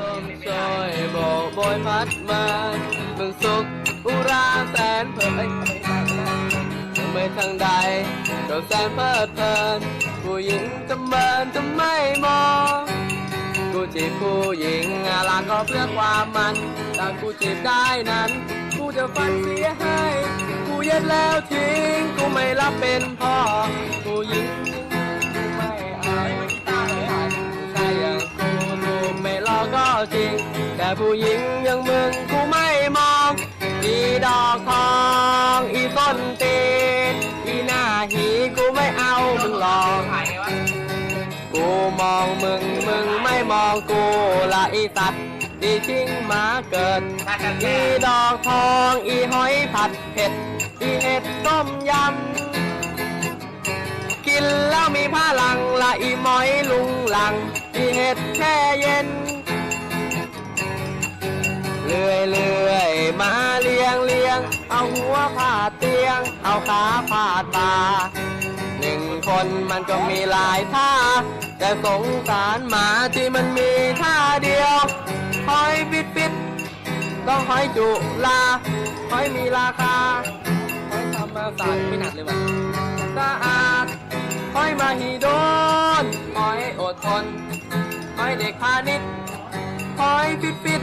ลมโชยโบกโบยพัดมาเมืองสุขอุราแสนเพลินยังไม่ทางใดก็แสนเพลิดเพลินผู้หญิงจะเมินจะไม่มองกูจีบผู้หญิงอะไรก็เพื่อความมันถ้ากูจีบได้นั้นกูจะฟันเสียให้กูเย็ดแล้วทิ้งกูไม่รับเป็นพ่อ จริง แต่ผู้หญิงอย่างมึงกูไม่มอง อีดอกทองอีต้นตีนอีหน้าหีกูไม่เอามึงหรอกกูมองมึงมึงไม่มองกูละอีสัตว์ดีจริงหมาเกิด อีดอกทองอีหอยผัดเผ็ด อีเห็ดต้มยำ กินแล้วมีพลังละอีหมอยลุงหลัง อีเห็ดแช่เย็น มาเลียงเลียง เอาหัวผาดเตียง เอาขาผาดตาหนึ่งคนมันก็มีหลายท่า แต่สงสารหมาที่มันมีท่าเดียวหอยปิดปิดต้องหอยจุลาหอยมีราคาหอยธรรมาสตร์ไม่หนักเลยว่ะสะอาดหอยมาฮีโดนหอยอดทนหอยเด็กพาณิชย์หอยปิดปิด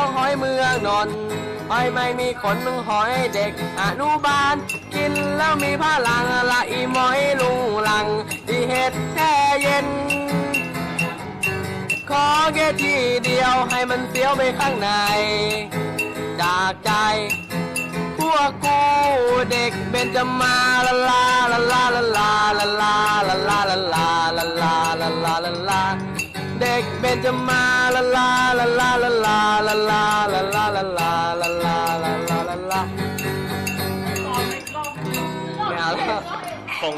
ต้องหอยเมืองนนท์หอยไม่มีขนมึงหอยเด็กอนุบาล กินแล้วมีพลังละอีหมอยลุงหลังอีเห็ดแช่เย็น ขอแค่ทีเดียวให้มันเสียวไปข้างใน จากใจ พวกกูเด็กเบนจะมาละลาละลาละลาละลาละลาละลาละลาละลาละลา เด็กเบนจะมาลาลาลาลาลาลาลาลาลาลาลาลาลาลาลาลาลาลาไม่เอาแล้วคง